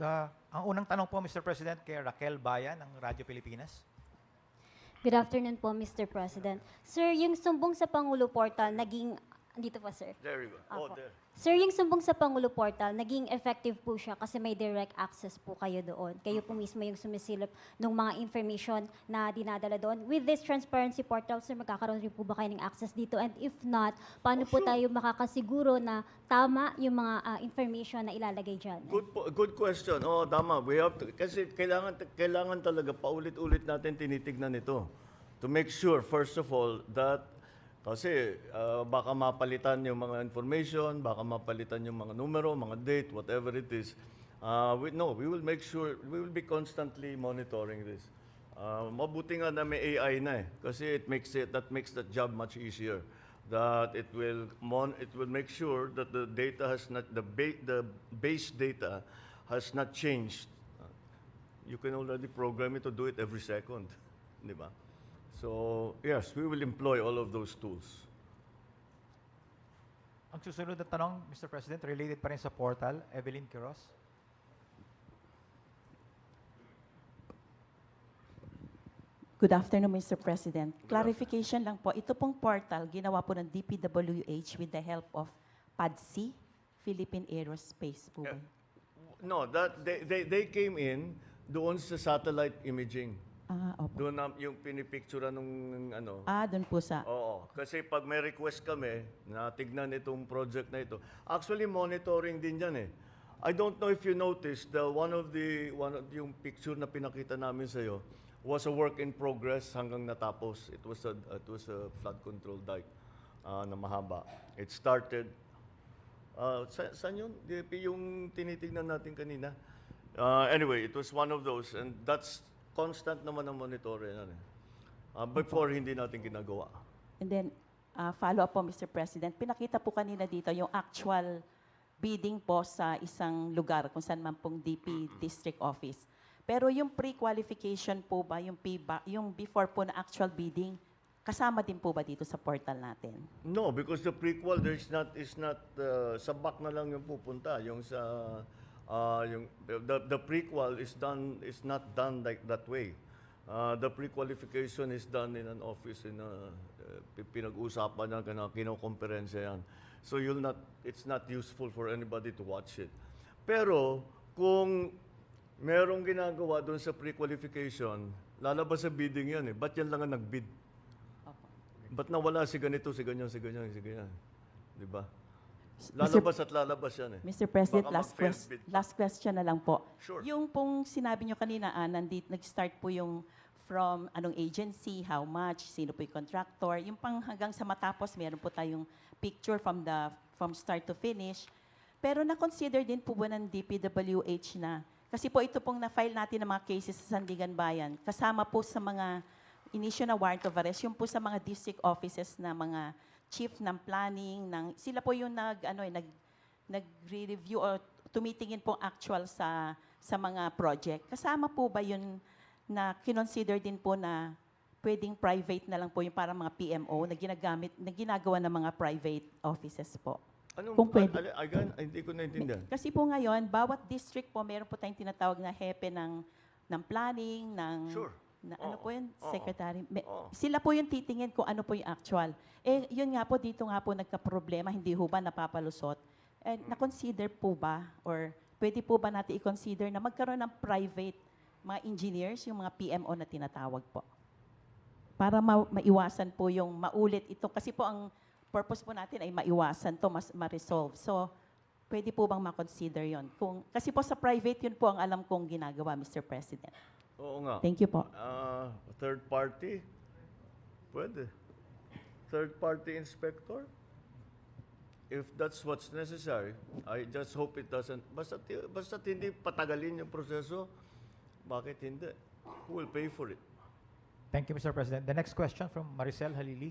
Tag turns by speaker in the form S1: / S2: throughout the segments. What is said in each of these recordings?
S1: The, ang unang tanong po, Mr. President, kay Raquel Bayan ng Radyo Pilipinas.
S2: Good afternoon po, Mr. President. Sir, yung sumbong sa Pangulo Portal, naging... Dito pa, sir.
S3: There you go. Oh,
S2: Apo.
S3: there.
S2: Sir, yung sumbong sa Pangulo Portal, naging effective po siya kasi may direct access po kayo doon. Kayo po mismo yung sumisilip ng mga information na dinadala doon. With this transparency portal, sir, magkakaroon rin po ba kayo ng access dito? And if not, paano po tayo makakasiguro na tama yung mga ah, information na ilalagay dyan?
S3: Good, po- good question. Oh, tama. We have to, kasi kailangan, kailangan talaga paulit-ulit natin tinitignan ito. To make sure, first of all, that kasi ah, baka mapalitan yung mga information, baka mapalitan yung mga numero, mga date, whatever it is. Uh, we, no, we will make sure, we will be constantly monitoring this. Ah, mabuti nga na may AI na eh. Kasi it makes it, that makes that job much easier. That it will mon, it will make sure that the data has not, the ba, the base data has not changed. You can already program it to do it every second. Di ba? So, yes, we will employ all of those tools.
S1: Ang susunod na tanong, Mr. President, related pa rin sa portal, Evelyn Quiroz.
S4: Good afternoon, Mr. President. Clarification lang po, ito pong portal, ginawa po ng DPWH with the help of PADSI, Philippine Aerospace po. ba?
S3: No, that they, they, they came in doon sa satellite imaging.
S4: Ah, opo.
S3: Doon na yung pinipicture nung ano.
S4: Ah, doon po sa...
S3: Oo, kasi pag may request kami na tignan itong project na ito, actually monitoring din yan eh. I don't know if you noticed, the one of the one of yung picture na pinakita namin sa iyo was a work in progress hanggang natapos. It was a it was a flood control dike ah, na mahaba. It started uh, sa, saan yun? DP yung tinitignan natin kanina. Uh, anyway, it was one of those and that's constant naman ang monitoring yan eh. Ah, before hindi natin ginagawa.
S4: And then, ah, follow up po, Mr. President. Pinakita po kanina dito yung actual bidding po sa isang lugar kung saan man pong DP District Office. Pero yung pre-qualification po ba, yung, PBA, yung before po na actual bidding, kasama din po ba dito sa portal natin?
S3: No, because the prequel there is not is not uh, sa back na lang yung pupunta, yung sa uh, yung the, the prequel is done is not done like that way. Uh, the pre-qualification is done in an office in a uh, pi- pinag-usapan na kana kinokomperensiya yan. So you'll not it's not useful for anybody to watch it. Pero kung merong ginagawa doon sa pre-qualification, lalabas sa bidding yan eh. Ba't yan lang ang nag-bid? Ba't nawala si ganito, si ganyan, si ganyan, si ganyan? Di ba?
S4: Mr.
S3: Lalabas at lalabas yan eh.
S4: Mr. President,
S3: Baka
S4: last,
S3: mag-fail
S4: quest-
S3: bid.
S4: last question na lang po.
S3: Sure.
S4: Yung pong sinabi nyo kanina, ah, nandit, nag-start po yung from anong agency, how much, sino po yung contractor. Yung pang hanggang sa matapos, meron po tayong picture from the from start to finish. Pero na-consider din po ba ng DPWH na, kasi po ito pong na-file natin ng mga cases sa Sandigan Bayan, kasama po sa mga initial na warrant of arrest, yung po sa mga district offices na mga chief ng planning, ng, sila po yung nag, ano, eh, nag, nag-review o tumitingin po actual sa sa mga project. Kasama po ba yun na kinonsider din po na pwedeng private na lang po yung para mga PMO na ginagamit, na ginagawa ng mga private offices po?
S3: Anong,
S4: Kung pwede.
S3: al- again, hindi ko naintindihan.
S4: Kasi po ngayon, bawat district po, meron po tayong tinatawag na hepe ng, ng planning, ng...
S3: Sure.
S4: Na, ano
S3: Oo.
S4: po yun?
S3: Oo.
S4: Secretary. Me-
S3: Oo.
S4: Sila po yung titingin kung ano po yung actual. Eh, yun nga po, dito nga po nagka-problema, hindi ho ba napapalusot? Eh, na-consider po ba, or pwede po ba natin i-consider na magkaroon ng private mga engineers, yung mga PMO na tinatawag po? Para ma- maiwasan po yung maulit ito. Kasi po ang purpose po natin ay maiwasan to, mas ma-resolve. So, pwede po bang ma-consider yon? Kung, kasi po sa private, yun po ang alam kong ginagawa, Mr. President.
S3: Oo nga.
S4: Thank you po.
S3: Ah, third party? Pwede. Third party inspector? If that's what's necessary, I just hope it doesn't, basta, basta hindi patagalin yung proseso, bakit hindi? Who will pay for it?
S1: Thank you, Mr. President. The next question from Maricel Halili.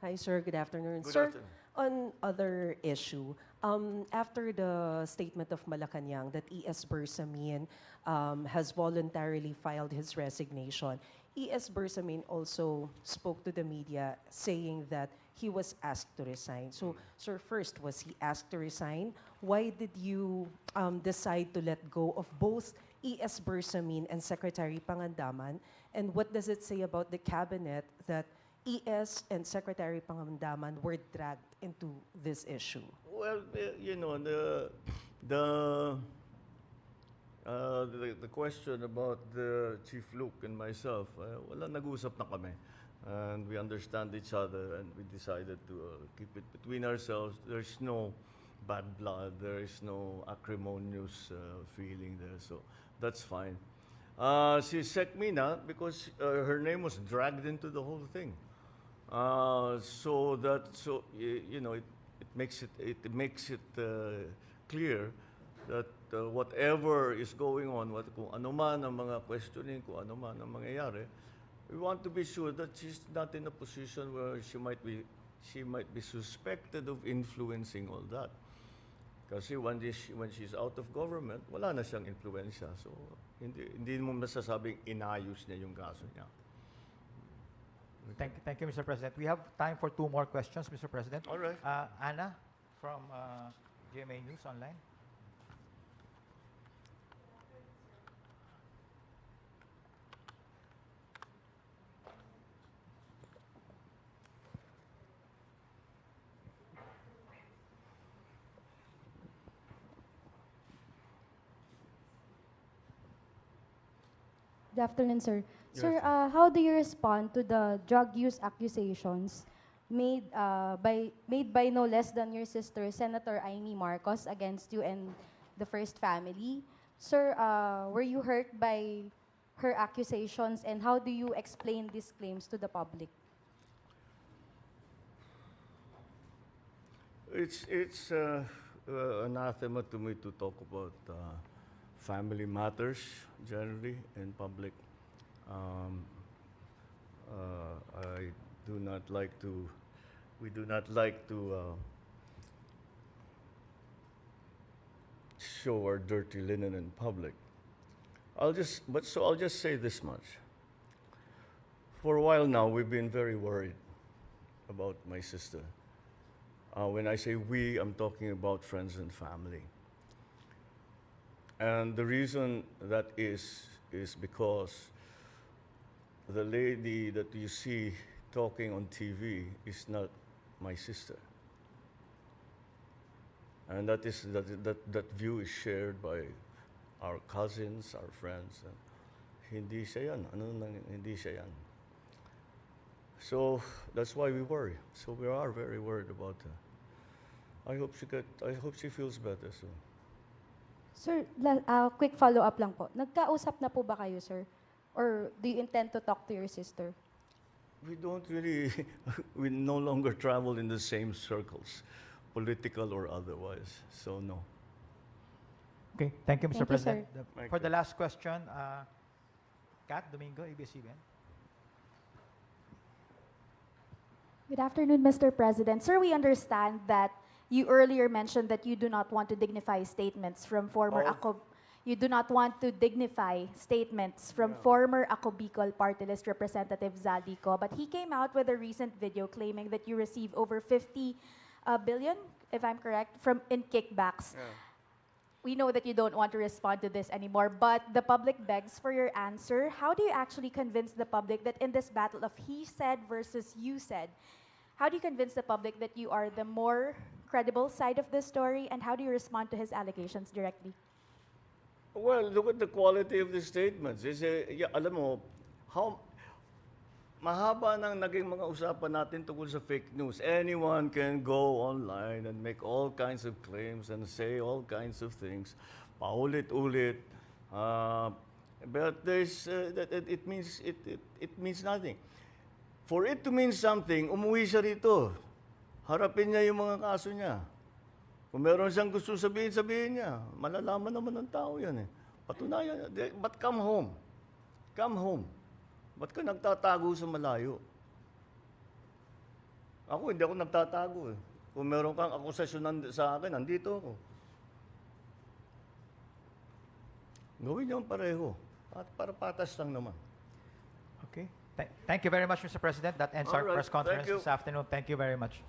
S5: Hi, sir. Good afternoon.
S3: Good
S5: sir,
S3: afternoon.
S5: on other issue, um, after the statement of Malacanang that E.S. Bersamin um, has voluntarily filed his resignation, E.S. Bersamin also spoke to the media saying that he was asked to resign. So, sir, first, was he asked to resign? Why did you um, decide to let go of both E.S. Bersamin and Secretary Pangandaman? And what does it say about the cabinet that E.S. and Secretary Pangandaman were dragged into this issue?
S3: Well, eh, you know, the, the, uh, the, the question about the Chief Luke and myself, uh, wala nag-usap na kami. And we understand each other and we decided to uh, keep it between ourselves. There's no bad blood, there is no acrimonious uh, feeling there, so that's fine. Uh, si Sec Mina, because uh, her name was dragged into the whole thing. Uh, so that so you know it, it makes it it makes it uh, clear that uh, whatever is going on, what kung ano man ang mga questioning, kung ano man ang mangyayari, we want to be sure that she's not in a position where she might be she might be suspected of influencing all that. Kasi when, this, when she's out of government, wala na siyang influensya. So, hindi, hindi mo masasabing inayos niya yung kaso niya.
S1: Thank, thank you, Mr. President. We have time for two more questions, Mr. President.
S3: All right.
S1: Uh, Anna from uh, GMA News Online.
S6: Good afternoon, sir. Sir, uh, how do you respond to the drug use accusations made uh, by made by no less than your sister, Senator Amy Marcos, against you and the First Family? Sir, uh, were you hurt by her accusations, and how do you explain these claims to the public?
S3: It's it's uh, uh, anathema to me to talk about uh, family matters generally in public. Um, uh, I do not like to. We do not like to uh, show our dirty linen in public. I'll just, but so I'll just say this much. For a while now, we've been very worried about my sister. Uh, when I say we, I'm talking about friends and family. And the reason that is, is because the lady that you see talking on TV is not my sister. And that, is, that, that, that view is shared by our cousins, our friends. Hindi siya yan. Ano nang hindi siya yan? So that's why we worry. So we are very worried about her. I hope she get. I hope she feels better soon.
S6: Sir, uh, quick follow-up lang po. Nagkausap na po ba kayo, sir? Or do you intend to talk to your sister?
S3: We don't really. we no longer travel in the same circles, political or otherwise. So no.
S1: Okay, thank you, Mr.
S6: Thank you,
S1: President. The-
S3: Thank
S1: for
S3: you.
S1: the last question, uh, Kat Domingo, ABS-CBN.
S7: Good afternoon, Mr. President. Sir, we understand that you earlier mentioned that you do not want to dignify statements from former ACO. You do not want to dignify statements from former ACO Bicol Party List Representative Zaldico, but he came out with a recent video claiming that you received over 50 uh, billion, if I'm correct, from in kickbacks. We know that you don't want to respond to this anymore, but the public begs for your answer. How do you actually convince the public that in this battle of he said versus you said, how do you convince the public that you are the more credible side of the story, and how do you respond to his allegations directly?
S3: Well, look at the quality of the statements. Is yeah, alam mo, how mahaba nang naging mga usapan natin tungkol sa fake news. Anyone can go online and make all kinds of claims and say all kinds of things. Paulit-ulit. Uh, but there's, uh, that, it, it means, it, it, it means nothing. For it to mean something, umuwi siya rito. Harapin niya yung mga kaso niya. Kung meron siyang gusto sabihin, sabihin niya. Malalaman naman ng tao yan eh. Patunayan. But come home. Come home. Ba't ka nagtatago sa malayo? Ako, hindi ako nagtatago eh. Kung meron kang akusasyon sa akin, nandito ako. Gawin niyo pareho. At para patas lang naman.
S1: Okay. Th- thank you very much, Mr. President. That ends our
S3: All right.
S1: press conference this afternoon. Thank you very much.